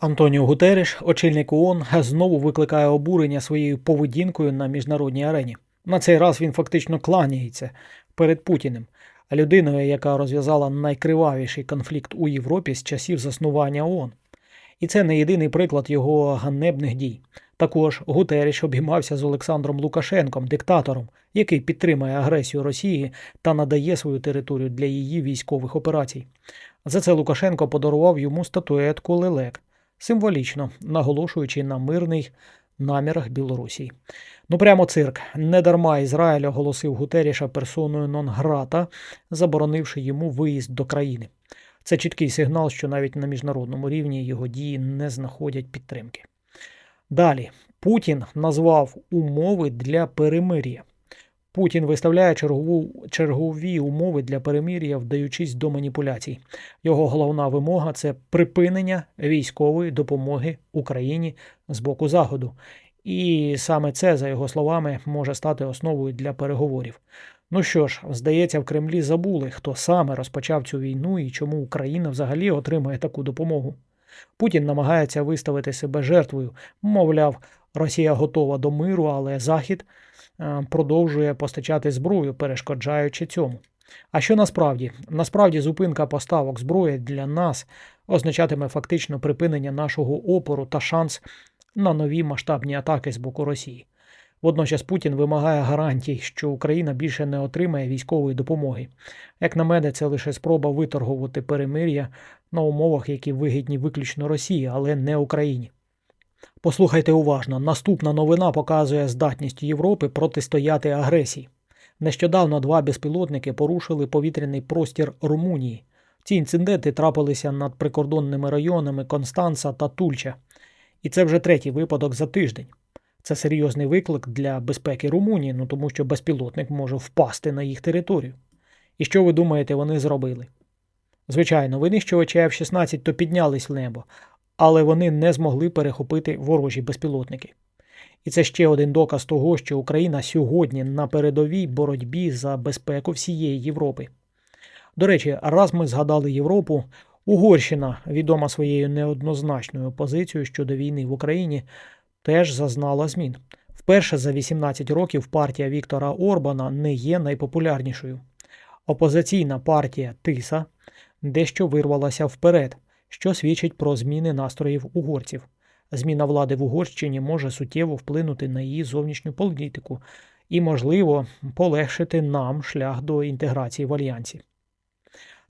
Антоніо Гутереш, очільник ООН, знову викликає обурення своєю поведінкою на міжнародній арені. На цей раз він фактично кланяється перед Путіним, людиною, яка розв'язала найкривавіший конфлікт у Європі з часів заснування ООН. І це не єдиний приклад його ганебних дій. Також Гутеріш обіймався з Олександром Лукашенком, диктатором, який підтримує агресію Росії та надає свою територію для її військових операцій. За це Лукашенко подарував йому статуетку лелек, символічно наголошуючи на мирних намірах Білорусі. Ну прямо цирк. Недарма Ізраїль оголосив Гутеріша персоною нон-грата, заборонивши йому виїзд до країни. Це чіткий сигнал, що навіть на міжнародному рівні його дії не знаходять підтримки. Далі Путін назвав умови для перемир'я. Путін виставляє чергову, чергові умови для перемир'я, вдаючись до маніпуляцій. Його головна вимога це припинення військової допомоги Україні з боку Заходу. І саме це, за його словами, може стати основою для переговорів. Ну що ж, здається, в Кремлі забули, хто саме розпочав цю війну і чому Україна взагалі отримує таку допомогу. Путін намагається виставити себе жертвою, мовляв, Росія готова до миру, але Захід продовжує постачати зброю, перешкоджаючи цьому. А що насправді? Насправді зупинка поставок зброї для нас означатиме фактично припинення нашого опору та шанс на нові масштабні атаки з боку Росії. Водночас Путін вимагає гарантій, що Україна більше не отримає військової допомоги. Як на мене, це лише спроба виторгувати перемир'я на умовах, які вигідні виключно Росії, але не Україні. Послухайте уважно, наступна новина показує здатність Європи протистояти агресії. Нещодавно два безпілотники порушили повітряний простір Румунії. Ці інциденти трапилися над прикордонними районами Констанца та Тульча. І це вже третій випадок за тиждень. Це серйозний виклик для безпеки Румунії, ну тому що безпілотник може впасти на їх територію. І що ви думаєте, вони зробили? Звичайно, винищувачі F-16 то піднялись в небо, але вони не змогли перехопити ворожі безпілотники. І це ще один доказ того, що Україна сьогодні на передовій боротьбі за безпеку всієї Європи. До речі, раз ми згадали Європу, Угорщина, відома своєю неоднозначною позицією щодо війни в Україні, теж зазнала змін. Вперше за 18 років партія Віктора Орбана не є найпопулярнішою. Опозиційна партія Тиса дещо вирвалася вперед, що свідчить про зміни настроїв угорців. Зміна влади в Угорщині може суттєво вплинути на її зовнішню політику і, можливо, полегшити нам шлях до інтеграції в альянсі.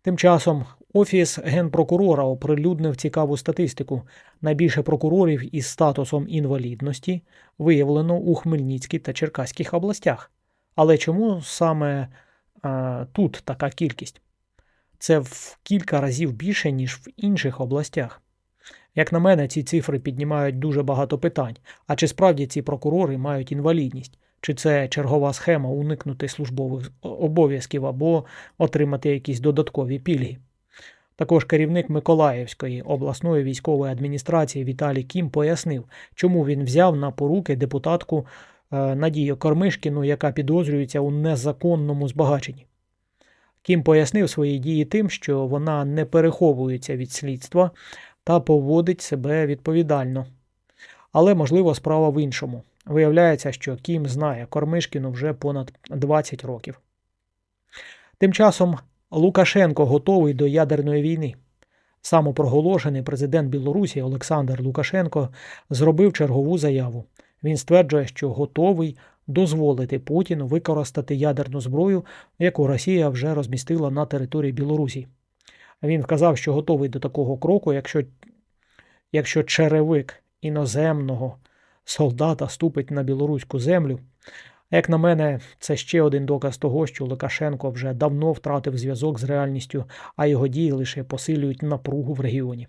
Тим часом Офіс генпрокурора оприлюднив цікаву статистику. Найбільше прокурорів із статусом інвалідності виявлено у Хмельницькій та Черкаських областях. Але чому саме а, тут така кількість? Це в кілька разів більше, ніж в інших областях. Як на мене, ці цифри піднімають дуже багато питань. А чи справді ці прокурори мають інвалідність? Чи це чергова схема уникнути службових обов'язків або отримати якісь додаткові пільги? Також керівник Миколаївської обласної військової адміністрації Віталій Кім пояснив, чому він взяв на поруки депутатку е, Надію Кормишкіну, яка підозрюється у незаконному збагаченні. Кім пояснив свої дії тим, що вона не переховується від слідства та поводить себе відповідально. Але, можливо, справа в іншому. Виявляється, що Кім знає Кормишкіну вже понад 20 років. Тим часом Лукашенко готовий до ядерної війни. Самопроголошений президент Білорусі Олександр Лукашенко зробив чергову заяву. Він стверджує, що готовий дозволити Путіну використати ядерну зброю, яку Росія вже розмістила на території Білорусі. Він вказав, що готовий до такого кроку, якщо, якщо черевик іноземного солдата ступить на білоруську землю. Як на мене, це ще один доказ того, що Лукашенко вже давно втратив зв'язок з реальністю, а його дії лише посилюють напругу в регіоні.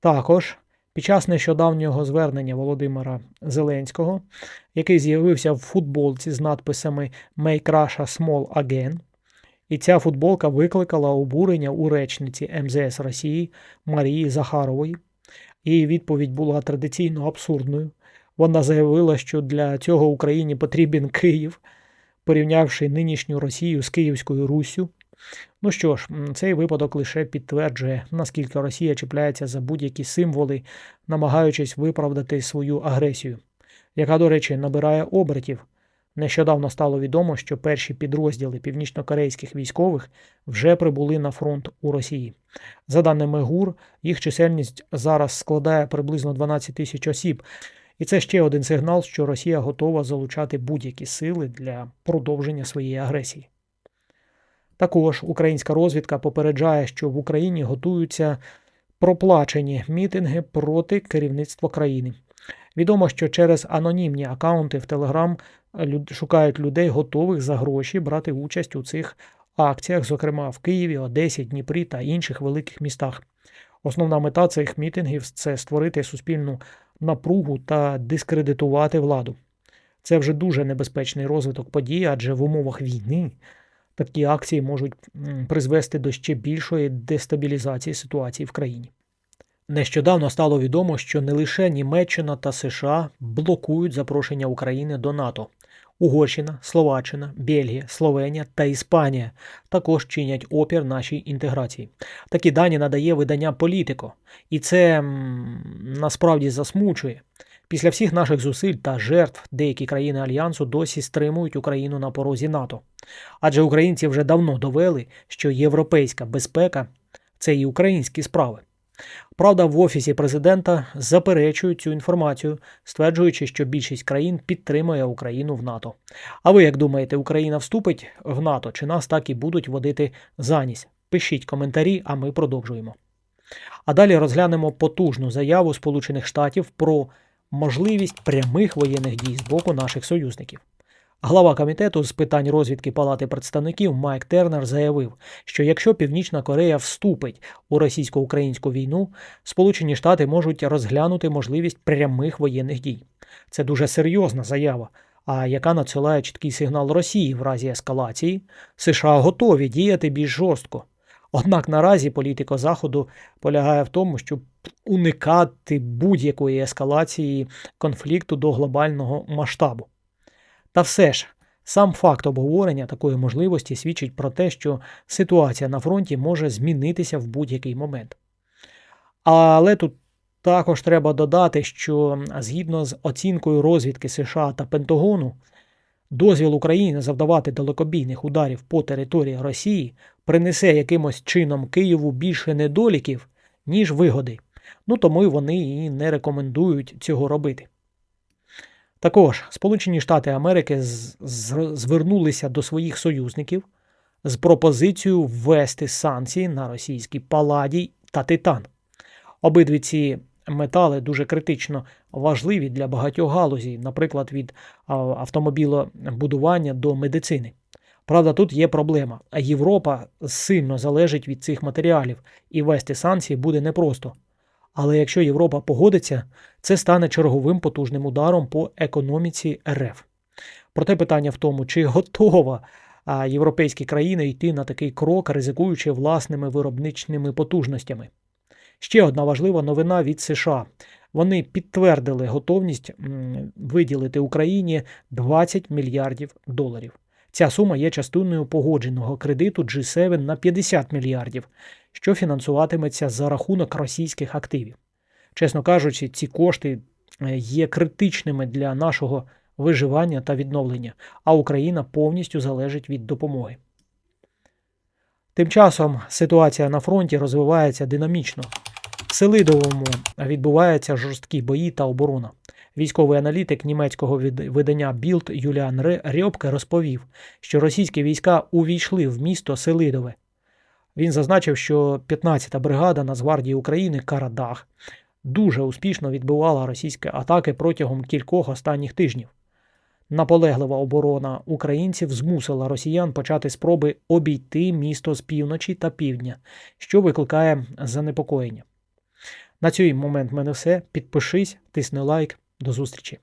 Також під час нещодавнього звернення Володимира Зеленського, який з'явився в футболці з надписами Make Russia Small Again, і ця футболка викликала обурення у речниці МЗС Росії Марії Захарової. Її відповідь була традиційно абсурдною. Вона заявила, що для цього Україні потрібен Київ, порівнявши нинішню Росію з Київською Руссю. Ну що ж, цей випадок лише підтверджує, наскільки Росія чіпляється за будь-які символи, намагаючись виправдати свою агресію, яка, до речі, набирає обертів. Нещодавно стало відомо, що перші підрозділи північнокорейських військових вже прибули на фронт у Росії. За даними ГУР, їх чисельність зараз складає приблизно 12 тисяч осіб. І це ще один сигнал, що Росія готова залучати будь-які сили для продовження своєї агресії. Також українська розвідка попереджає, що в Україні готуються проплачені мітинги проти керівництва країни. Відомо, що через анонімні акаунти в Телеграм шукають людей, готових за гроші брати участь у цих акціях, зокрема в Києві, Одесі, Дніпрі та інших великих містах. Основна мета цих мітингів це створити суспільну напругу та дискредитувати владу. Це вже дуже небезпечний розвиток подій, адже в умовах війни такі акції можуть призвести до ще більшої дестабілізації ситуації в країні. Нещодавно стало відомо, що не лише Німеччина та США блокують запрошення України до НАТО. Угорщина, Словаччина, Бельгія, Словенія та Іспанія також чинять опір нашій інтеграції. Такі дані надає видання Політико, і це м, насправді засмучує. Після всіх наших зусиль та жертв деякі країни альянсу досі стримують Україну на порозі НАТО. Адже українці вже давно довели, що європейська безпека це і українські справи. Правда, в офісі президента заперечують цю інформацію, стверджуючи, що більшість країн підтримує Україну в НАТО. А ви як думаєте, Україна вступить в НАТО чи нас так і будуть водити за ніс? Пишіть коментарі, а ми продовжуємо. А далі розглянемо потужну заяву Сполучених Штатів про можливість прямих воєнних дій з боку наших союзників. Глава комітету з питань розвідки Палати представників Майк Тернер заявив, що якщо Північна Корея вступить у російсько-українську війну, Сполучені Штати можуть розглянути можливість прямих воєнних дій. Це дуже серйозна заява, а яка надсилає чіткий сигнал Росії в разі ескалації. США готові діяти більш жорстко. Однак наразі політика Заходу полягає в тому, щоб уникати будь-якої ескалації конфлікту до глобального масштабу. Та все ж, сам факт обговорення такої можливості свідчить про те, що ситуація на фронті може змінитися в будь-який момент. Але тут також треба додати, що згідно з оцінкою розвідки США та Пентагону, дозвіл України завдавати далекобійних ударів по території Росії принесе якимось чином Києву більше недоліків, ніж вигоди. Ну тому вони і не рекомендують цього робити. Також Сполучені Штати Америки звернулися до своїх союзників з пропозицією ввести санкції на російський паладій та титан. Обидві ці метали дуже критично важливі для багатьох галузей, наприклад, від автомобілобудування до медицини. Правда, тут є проблема. Європа сильно залежить від цих матеріалів, і ввести санкції буде непросто. Але якщо Європа погодиться, це стане черговим потужним ударом по економіці РФ. Проте питання в тому, чи готова європейські країни йти на такий крок, ризикуючи власними виробничними потужностями. Ще одна важлива новина від США. Вони підтвердили готовність виділити Україні 20 мільярдів доларів. Ця сума є частиною погодженого кредиту G7 на 50 мільярдів, що фінансуватиметься за рахунок російських активів. Чесно кажучи, ці кошти е, є критичними для нашого виживання та відновлення, а Україна повністю залежить від допомоги. Тим часом ситуація на фронті розвивається динамічно. Селидовому відбуваються жорсткі бої та оборона. Військовий аналітик німецького видання Білд Юліан Рьопке розповів, що російські війська увійшли в місто Селидове. Він зазначив, що 15-та бригада Нацгвардії України Карадах дуже успішно відбивала російські атаки протягом кількох останніх тижнів. Наполеглива оборона українців змусила росіян почати спроби обійти місто з півночі та півдня, що викликає занепокоєння. На цей момент в мене все. Підпишись, тисни лайк. До зустрічі.